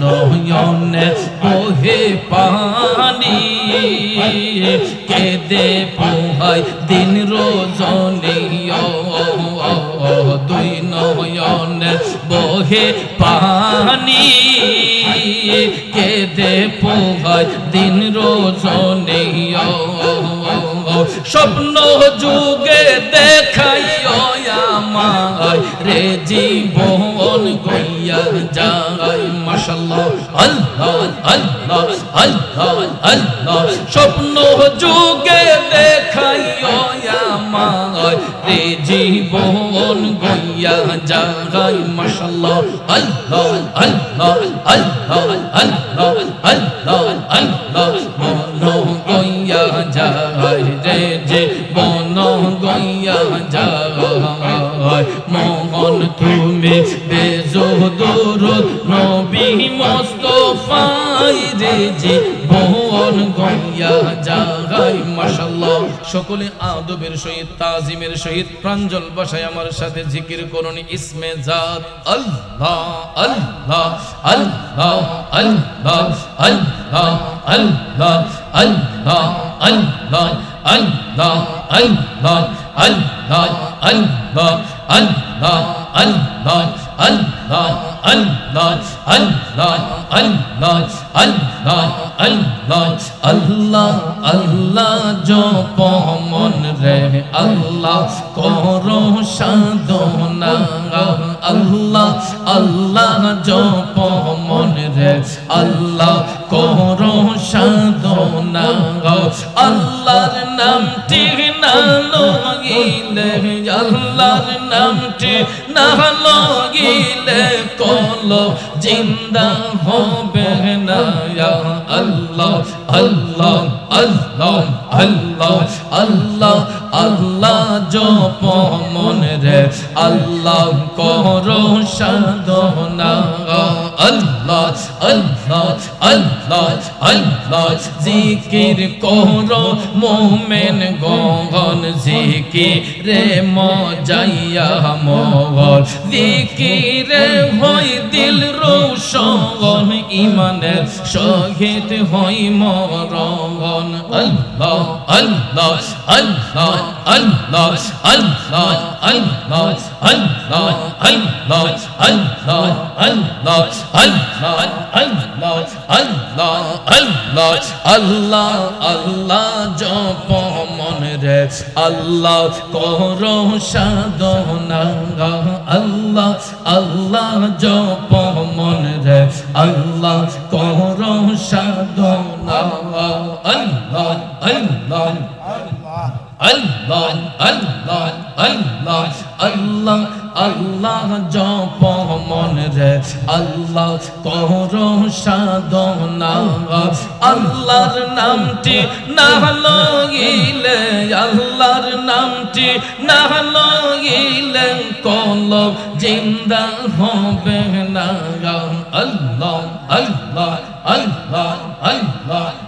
নয়নে বহে পানি, কেঁদে পোহাই দিন রোজনী। দুই নয়নে বহে পানি, কেঁদে পোহাই দিন রোজনী। স্বপ্ন যুগে দেখাইও আমায়, রে জীবন গইয়া মাশাল্লাহ আল্লাহ আল্লাহ আল্লাহ আল্লাহ, স্বপ্ন যুগে দেখাইও আমায়। রে জীবন গইয়া যায় মাশাল্লাহ আল্লাহ আল্লাহ আল্লাহ আল্লাহ আল্লাহ আল্লাহ, মন গইয়া যায় রে যে বন গইয়া যায় মোহন তুমি বেজোদুর নবী মোস্তফাই রে যে বন মাশাল্লাহ সকলে আদবের সহিত তাজিমের সহিত প্রাঞ্জল ভাষায় আমার সাথে জিকির করুন ইসমে জাত আল্লাহ আল্লাহ আল্লাহ আল্লাহ আল্লাহ আল্লাহ আল্লাহ আল্লাহ আল্লাহ আল্লাহ আল্লাহ আল্লাহ আল্লাহ আল্লাহ আল্লাহ আল্লাহ আল্লাহ আল্লাহ আল্লাহ আল্লাহ আল্লাহ আল্লাহ জপ মন রে আল্লাহ করো সাধনা আল্লাহ আল্লাহ জপ মন রে আল্লাহ করো সাধনা আল্লাহর নামটি না লগিলে আল্লাহর নামটি না লগিলে কল জিন্দা হবে না আল্লাহ আল্লাহ আল্লাহ আল্লাহ আল্লাহ আল্লাহ জপ মন রে, আল্লাহ করো সাধনা আল্লাহ আল্লাহ আল্লাহ আল্লাহ, জিকির করো মোমেন গগন, জিকিরে মজাইয়া মগল জিকিরে হই দিল রোশন, ইমানের শহীদ হই মরগন আল্লাহ আল্লাহ আল্লাহ জপ রে আল্লাহ কর সাধনা আল্লাহ আল্লাহ জপ মন রে। আল্লাহ কর সাধনা আল্লাহ আল্লাহ আল্লাহ আল্লাহ আল্লাহ আল্লাহ আল্লাহ জপ মন রে, আল্লাহ করো সাধনা। আল্লাহর নামটি না লগিলে আল্লাহর নামটি না লগিলে কলব জিন্দা হবে না। আল্লাহ আল্লাহ আল্লাহ আল্লাহ আল্লাহ।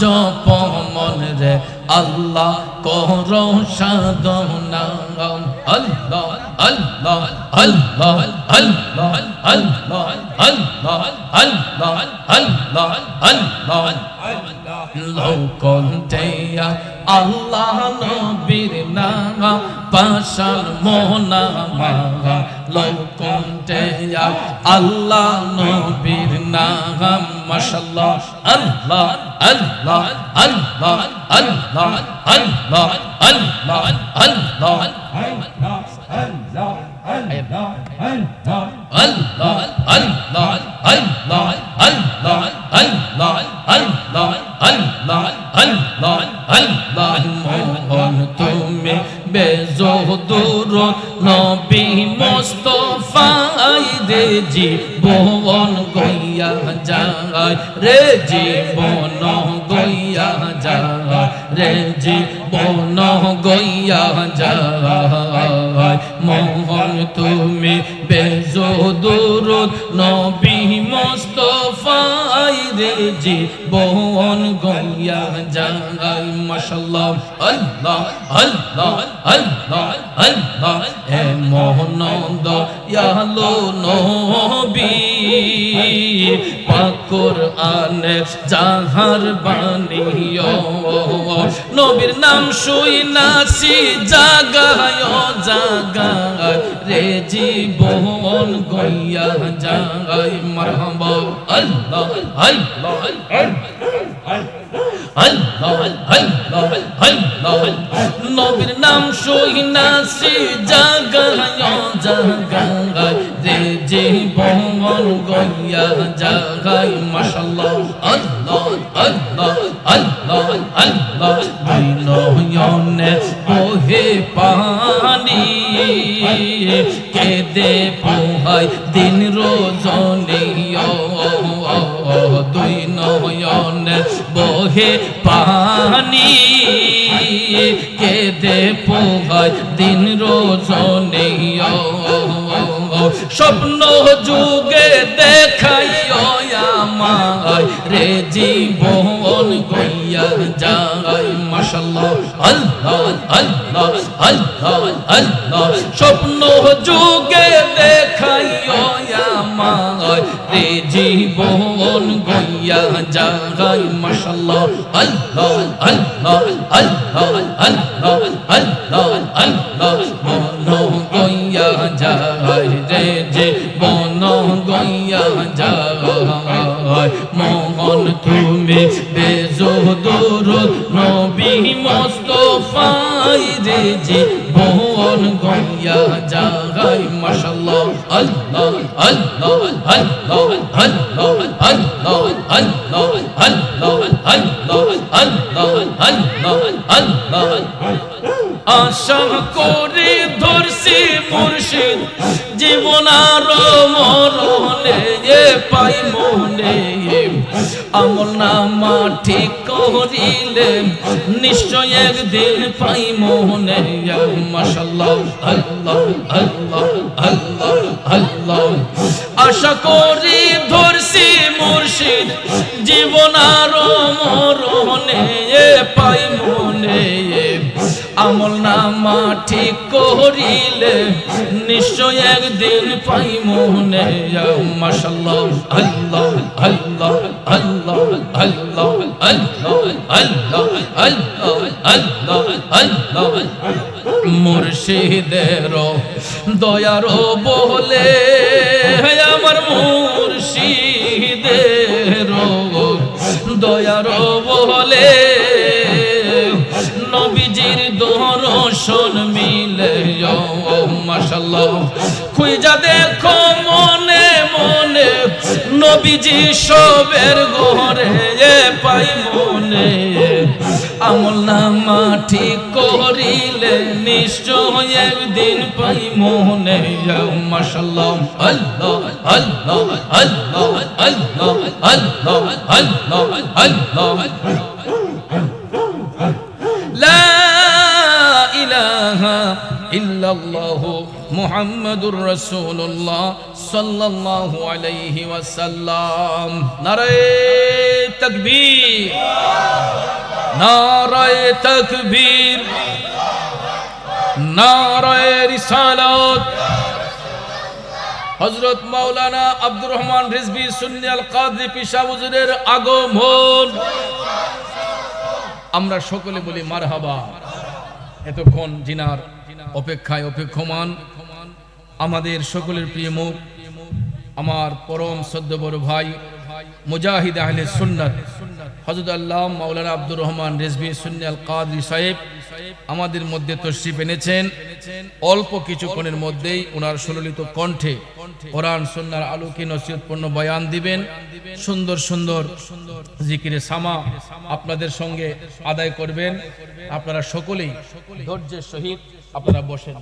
জপ মন রে, আল্লাহ করো সাধনা। আল্লাহ আল্লাহ আল্লাহ আল্লাহ আল্লাহ আল্লাহ আল্লাহ আল্লাহ আল্লাহ। লোকন্তেয়া আল্লাহ নবীর নাম, পাশাল মাগা লোকন্তেয়া আল্লাহ নবীর নাম মাশাল্লাহ আল্লাহ আল্লাহ আল্লাহ আল্লাহ আল্লাহ আল্লাহ আল্লাহ আল্লাহ আল্লাহ আল্লাহ আল্লাহ আল্লাহ আল্লাহ রে জীবন গইয়া যায়। মোহন তুমি বেজদুরুদ নবী মোস্তফাই রে জীবন গইয়া মাশাআল্লাহ, আল্লাহ আল্লাহ আল্লাহ আল্লাহ, এ মোহনন্দ ইয়ালো নবী। পাকুর আনে জাহার বানিও নবীর নাম শুই নাসি জাগায় জাগায়, রে জীবন গইয়া যায় মারহাবা, আল্লাহ আল্লাহ আল্লাহ। নবীর নাম সহিনাসি জাগায় জাগায়। রে জীবন গইয়া জাগায় মাশাআল্লাহ আল্লাহ আল্লাহ আল্লাহ আল্লাহ। নয়নে ওহে পানি, কেদে পোহাই দিন রোজনে। নয়নে বহে পানি। কেদে পোহাই দিন রোজনে স্বপ্ন যুগে দেখাইও আমায়, রে জীবন গইয়া যায়। মাশাল্লাহ আল্লাহ আল্লাহ আল্লাহ আল্লাহ। স্বপ্ন যুগে দেখাইও আমায়, রে জীবন গইয়া যায় মাশাল্লাহ আল্লাহ আল্লাহ আল্লাহ আল্লাহ আল্লাহ আল্লাহ। মন গইয়া যায় রে যে বন গইয়া যায় মোহন তুমি মোস্তফাই রে যে বন গইয়া যায় মাশাআল্লাহ আল্লাহ আল্লাহ আল্লাহ আল্লাহ আল্লাহ আল্লাহ আল্লাহ আল্লাহ আল্লাহ আল্লাহ আল্লাহ আশা করে ধরছি মুর্শিদ জীবন আর মরণে পাই মনে আমল ঠিক করিলে নিশ্চয় একদিন পাই মোহনে। আশা করি ধরছি মুর্শিদ জীবন আর মরণে। আমল নামা ঠিক করিলে নিশ্চয় একদিন পাই মনে মাশাল্লাহ আল্লাহ আল্লাহ আল্লাহ আল্লাহ আল্লাহ আল্লাহ আল্লাহ আল্লাহ আল্লাহ। মুর্শিদের দয়ার বলে আমার মুর্শিদের মাশাল্লাহ খুঁজা দেখো মনে মনে নবীজি সবের ঘরে এ পাই মনে আমল নামা ঠিক করিলে নিশ্চয় একদিন পাই মনে মাশাল্লাহ আল্লাহ আল্লাহ আল্লাহ আল্লাহ আল্লাহ আল্লাহ আল্লাহ لا إله إلا الله মুহাম্মদুর রাসূলুল্লাহ সাল্লাল্লাহু আলাইহি ওয়াসাল্লাম। নারে তকবীর। নারায়ে তকবীর। নারায় রিসালত। হযরত মাওলানা আব্দুর রহমান রিজভী সুন্নি আল কাদি পিসাবুজুরের আগমন। আমরা সকলে বলি মার এতক্ষণ জিনার অপেক্ষায় অপেক্ষমান। আমাদের সকলের প্রিয় মুখ, আমার পরম সদ্য বড় ভাই মুজাহিদ আহলে সুন্নাত হজরত আল্লাহ মাওলানা আব্দুর রহমান রেজবি সুন্নাল কাদরি সাহেব আমাদের মধ্যে তশরিফ এনেছেন। অল্প কিছুক্ষণের মধ্যেই ওনার সুললিত কণ্ঠে কোরআন সুন্নার আলোকে নসিহতপূর্ণ বয়ান দিবেন। সুন্দর সুন্দর জিকিরে সামা আপনাদের সঙ্গে আদায় করবেন। আপনারা সকলেই ধৈর্যের সহিত আপনারা বসেন।